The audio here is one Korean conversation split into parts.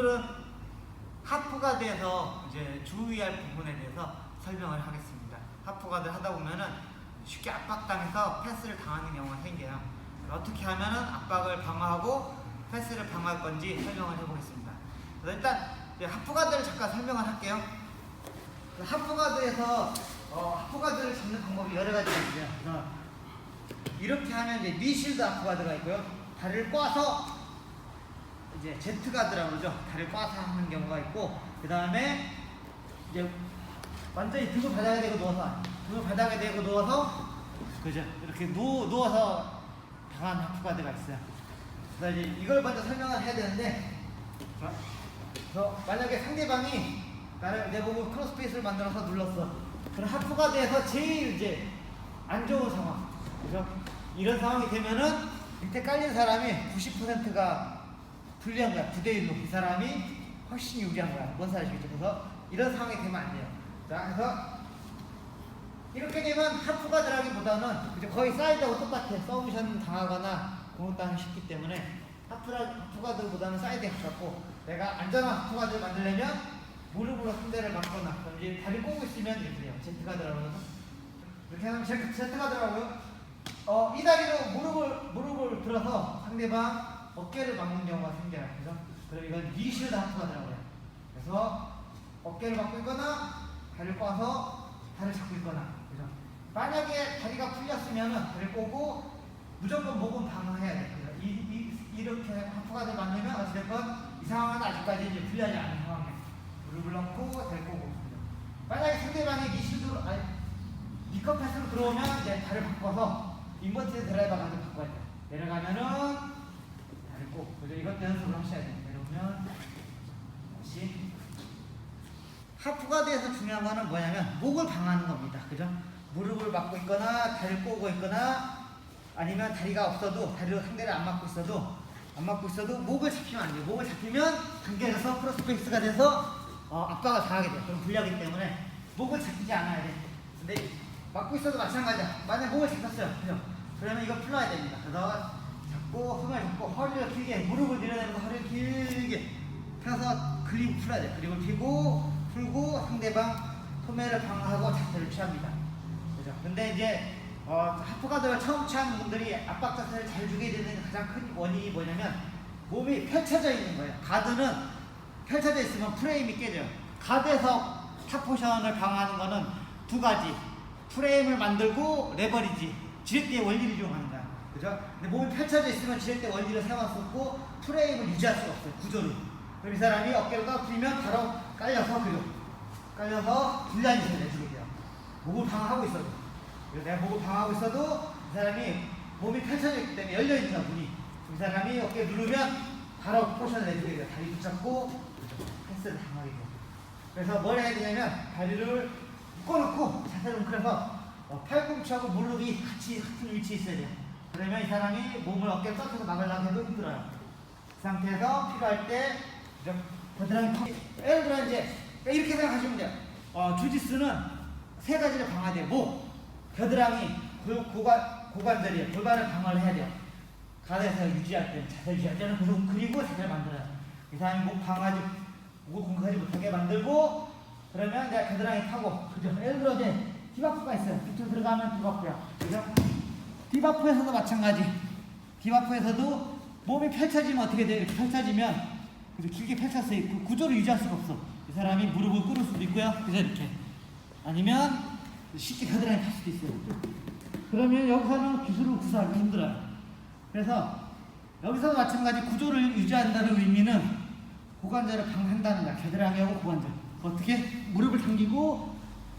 오늘은 하프가드에서 이제 주의할 부분에 대해서 설명을 하겠습니다. 하프가드 하다 보면은 쉽게 압박당해서 패스를 당하는 경우가 생겨요. 어떻게 하면은 압박을 방어하고 패스를 방어할 건지 설명을 해보겠습니다. 일단 하프가드를 잠깐 설명을 할게요. 그 하프가드에서 어, 하프가드를 잡는 방법이 여러 가지가 있어요. 이렇게 하면 이제 니실드 하프가드가 있고요. 다리를 꽈서 이제 제트가드라고 그러죠. 다리를 꽈서 하는 경우가 있고 그 다음에 이제 완전히 등을 바닥에 대고 누워서 등을 바닥에 대고 누워서 그죠. 이렇게 누, 누워서 당한 하프가드가 있어요. 그래서 이제 이걸 먼저 설명을 해야 되는데 자, 그래서 만약에 상대방이 나를 내 몸을 크로스페이스를 만들어서 눌렀어. 그럼 하프가드에서 제일 이제 안 좋은 상황. 그죠? 이런 상황이 되면은 밑에 깔린 사람이 90%가 불리한 거야. 9대1로. 이 사람이 훨씬 유리한 거야. 뭔 사실이죠? 그래서 이런 상황이 되면 안 돼요. 자, 그래서 이렇게 되면 하프가드라기보다는 그죠? 거의 사이드하고 똑같아. 서브션 당하거나 공격당하기 쉽기 때문에 하프라, 하프가드보다는 사이드에 가깝고 내가 안전한 하프가드를 만들려면 무릎으로 상대를 막거나 이제 다리 꼬고 있으면 이렇게 돼요. 제트가드라고 하면 이렇게 하면 제트, 제트가드라고요. 어, 이 다리로 무릎을 무릎을 들어서 상대방 어깨를 막는 경우가 생겨요. 그죠? 그럼 이건 하프가드라고 해요. 그래서 어깨를 막고 있거나 다리를 꽈서 다리를 잡고 있거나 그죠? 만약에 다리가 풀렸으면은 다리를 꼬고 무조건 목은 방어해야 돼. 그죠? 이, 이, 이렇게 하프가드 만들면 어찌됐건 이 상황은 아직까지 이제 불리하지 않은 상황이에요. 무릎을 넣고 다리 꼬고? 만약에 상대방이 니실드로 아니 니컷 패스로 들어오면 이제 다리를 바꿔서 인버티드 드라이버 가지고 바꿔야 돼. 내려가면은 꼬고 그죠? 이것도 연습을 하셔야 돼요. 내려오면 다시 하프가드에서 중요한 거는 뭐냐면 목을 방하는 겁니다. 그죠? 무릎을 막고 있거나 다리를 꼬고 있거나 아니면 다리가 없어도 다리로 상대를 안 막고 있어도 안 막고 있어도 목을 잡히면 안 돼요. 목을 잡히면 당겨져서 크로스페이스가 돼서 어, 압박을 당하게 돼요. 그럼 불리하기 때문에 목을 잡히지 않아야 돼. 근데 막고 있어도 마찬가지야. 만약 목을 잡혔어요. 그죠? 그러면 이거 풀어야 됩니다. 그래서 잡고 손을 잡고 허리를 길게 무릎을 내려내면서 허리를 길게 펴서 그립 풀어야 돼. 그립을 피고 풀고 상대방 소매를 방어하고 자세를 취합니다. 그죠? 근데 이제 어, 하프가드를 처음 취하는 분들이 압박 자세를 잘 주게 되는 가장 큰 원인이 뭐냐면 몸이 펼쳐져 있는 거예요. 가드는 펼쳐져 있으면 프레임이 깨져요. 가드에서 탑포션을 방어하는 거는 두 가지. 프레임을 만들고 레버리지. 지렛대의 원리를 이용하는. 그죠? 근데 몸이 펼쳐져 있으면 지렛대 원리를 세울 수 없고 프레임을 유지할 수가 없어요. 구조를. 그럼 이 사람이 어깨를 떨어뜨리면 바로 깔려서 그죠? 깔려서 분란이 내주게 돼요. 목을 방어하고 있어도. 내가 목을 방어하고 있어도 이 사람이 몸이 펼쳐져 있기 때문에 열려 있는 문이. 이 사람이 어깨 누르면 바로 포션을 내주게 돼요. 다리 붙잡고 패스를 당하게 돼요. 그래서 뭘 해야 되냐면 다리를 묶어놓고 자세는 그래서 어, 팔꿈치하고 무릎이 같이 같은 위치에 있어야 돼요. 그러면 이 사람이 몸을 어깨를 떨쳐서 막으려고 해도 힘들어요. 그 상태에서 필요할 때 이제 겨드랑이 턱 예를 들어 이제 이렇게 생각하시면 돼요. 어, 주짓수는 세 가지를 돼요. 목, 겨드랑이, 고, 고관, 고관절이에요. 골반을 방어를 해야 돼요. 가드에서 유지할 때, 자세 유지할 때는 그리고, 그리고 자세를 만들어요. 이 사람이 목 방어하지, 목을 공격하지 못하게 만들고 그러면 내가 겨드랑이 타고 그죠? 예를 들어 이제 디바프가 있어요. 밑으로 들어가면 디바프야. 그죠? 디바프에서도 마찬가지. 디바프에서도 몸이 펼쳐지면 어떻게 돼요? 이렇게 펼쳐지면? 길게 펼쳤어요. 그 구조를 유지할 수가 없어. 이 사람이 무릎을 꿇을 수도 있고요. 그죠? 이렇게. 아니면 쉽게 겨드랑이 탈 수도 있어요. 그러면 여기서는 기술을 구사하기 힘들어요. 그래서 여기서도 마찬가지 구조를 유지한다는 의미는 고관절을 방한다는 거야. 겨드랑이하고 고관절. 어떻게? 무릎을 당기고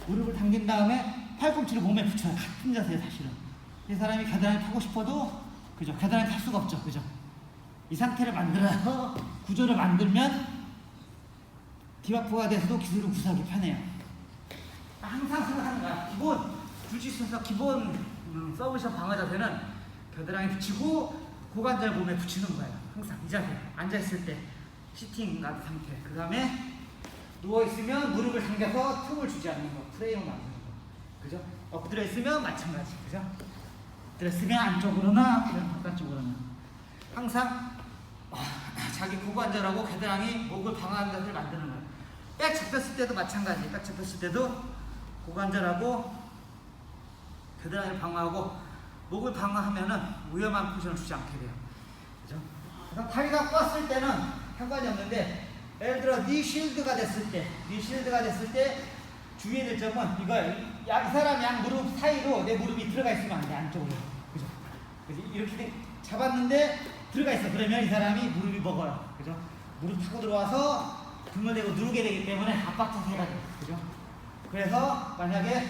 무릎을 당긴 다음에 팔꿈치를 몸에 붙여요. 같은 자세예요, 사실은. 이 사람이 겨드랑이 타고 싶어도 그죠? 겨드랑이 탈 수가 없죠. 그죠? 이 상태를 만들어서 구조를 만들면 디바프가 돼서도 기술을 구사하기 편해요. 항상 생각하는 거야. 기본 주짓수에서 기본 음, 서브샷 방어 자세는 겨드랑이 붙이고 고관절 몸에 붙이는 거예요. 항상 이 자세. 앉아 있을 때 시팅 가드 상태. 그 다음에 누워 있으면 무릎을 당겨서 틈을 주지 않는 거. 프레임을 만드는 거. 그죠? 엎드려 있으면 마찬가지. 그죠? 있으면 안쪽으로나 이런 바깥쪽으로나 항상 아, 자기 고관절하고 겨드랑이 목을 방어하는 자세를 만드는 거예요. 백 잡혔을 때도 마찬가지. 백 잡혔을 때도 고관절하고 겨드랑이를 방어하고 목을 방어하면은 위험한 포지션을 주지 않게 돼요. 그죠? 그래서 다리가 뻗을 때는 상관이 없는데 예를 들어 니 쉴드가 됐을 때, 니 쉴드가 됐을 때 주의해야 될 점은 이거 야, 이 사람 양 무릎 사이로 내 무릎이 들어가 있으면 안 돼, 안쪽으로. 그지? 이렇게 돼- 잡았는데 들어가 있어. 그러면 이 사람이 무릎이 먹어요. 그죠? 무릎 타고 들어와서 등을 대고 누르게 되기 때문에 압박 자세가 돼요. 그죠? 그래서 만약에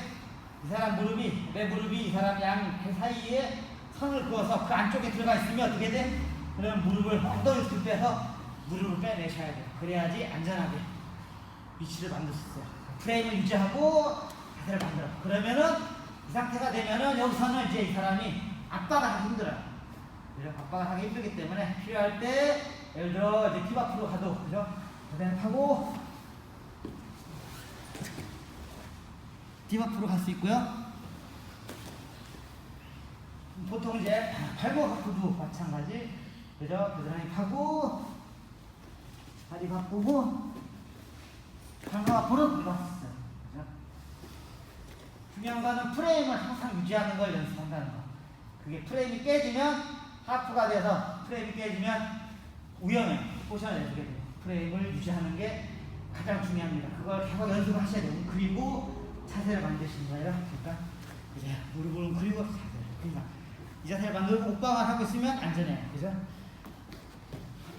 이 사람 무릎이, 내 무릎이 이 사람 양배 사이에 선을 그어서 그 안쪽에 들어가 있으면 어떻게 돼? 그럼 무릎을 엉덩이 들 빼서 무릎을 빼내셔야 돼요. 그래야지 안전하게 위치를 만들 수 있어요. 프레임을 유지하고 자세를 만들어. 그러면은 이 상태가 되면은 여기서는 이제 이 사람이 압박을 하기 힘들어요. 그죠? 압박을 하기 힘들기 때문에 필요할 때 예를 들어 이제 힙 앞으로 가도 그죠? 그다음에 하고 딥 앞으로 갈 수 있고요. 보통 이제 발목 앞으로도 마찬가지. 그죠? 겨드랑이 파고 다리 바꾸고 발목 앞으로 있어요. 그죠? 중요한 거는 프레임을 항상 유지하는 걸 연습한다는 거. 그게 프레임이 깨지면 하프가 돼서 프레임이 깨지면 위험해. 포션을 내주게 돼요. 프레임을 유지하는 게 가장 중요합니다. 그걸 계속 연습을 하셔야 돼요. 그리고 자세를 만드시는 거예요. 그러니까 이제 무릎을 그리고 자세를. 그러니까 이 자세를 만들고 옥방을 하고 있으면 안전해요. 그죠?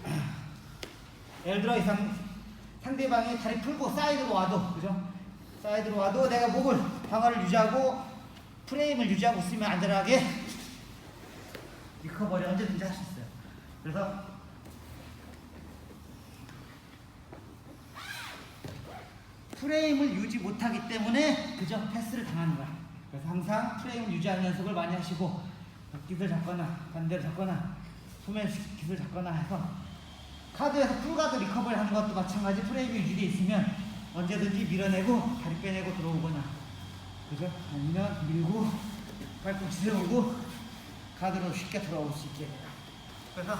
예를 들어 이상 상대방이 다리 풀고 사이드로 와도 그죠? 사이드로 와도 내가 목을 방어를 유지하고 프레임을 유지하고 있으면 안전하게 리커버리 언제든지 할 수 있어요. 그래서 프레임을 유지 못하기 때문에 그저 패스를 당하는 거야. 그래서 항상 프레임을 유지하는 연습을 많이 하시고 기술 잡거나 반대로 잡거나 소매 기술 잡거나 해서 카드에서 풀가드 리커버리 하는 것도 마찬가지 프레임이 유지되어 있으면 언제든지 밀어내고 다리 빼내고 들어오거나 그죠? 아니면 밀고 발꿈치 세우고 가드로 쉽게 들어올 수 있게 돼요. 그래서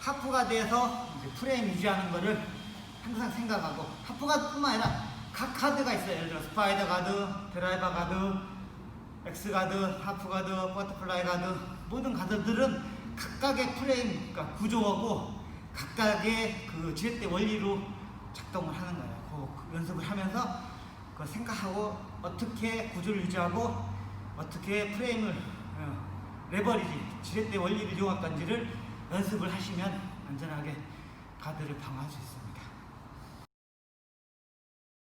하프가드에서 이제 프레임 유지하는 거를 항상 생각하고 하프가드뿐만 아니라 각 카드가 있어요. 예를 들어 스파이더 가드, 드라이버 가드, 엑스 가드, 하프 가드, 버터플라이 가드 모든 가드들은 각각의 프레임 그러니까 구조하고 각각의 그 지렛대 원리로 작동을 하는 거예요. 그, 그 연습을 하면서 그걸 생각하고 어떻게 구조를 유지하고 어떻게 프레임을 어, 레버리지 지렛대 원리를 건지를 연습을 하시면 안전하게 가드를 방어할 수 있습니다.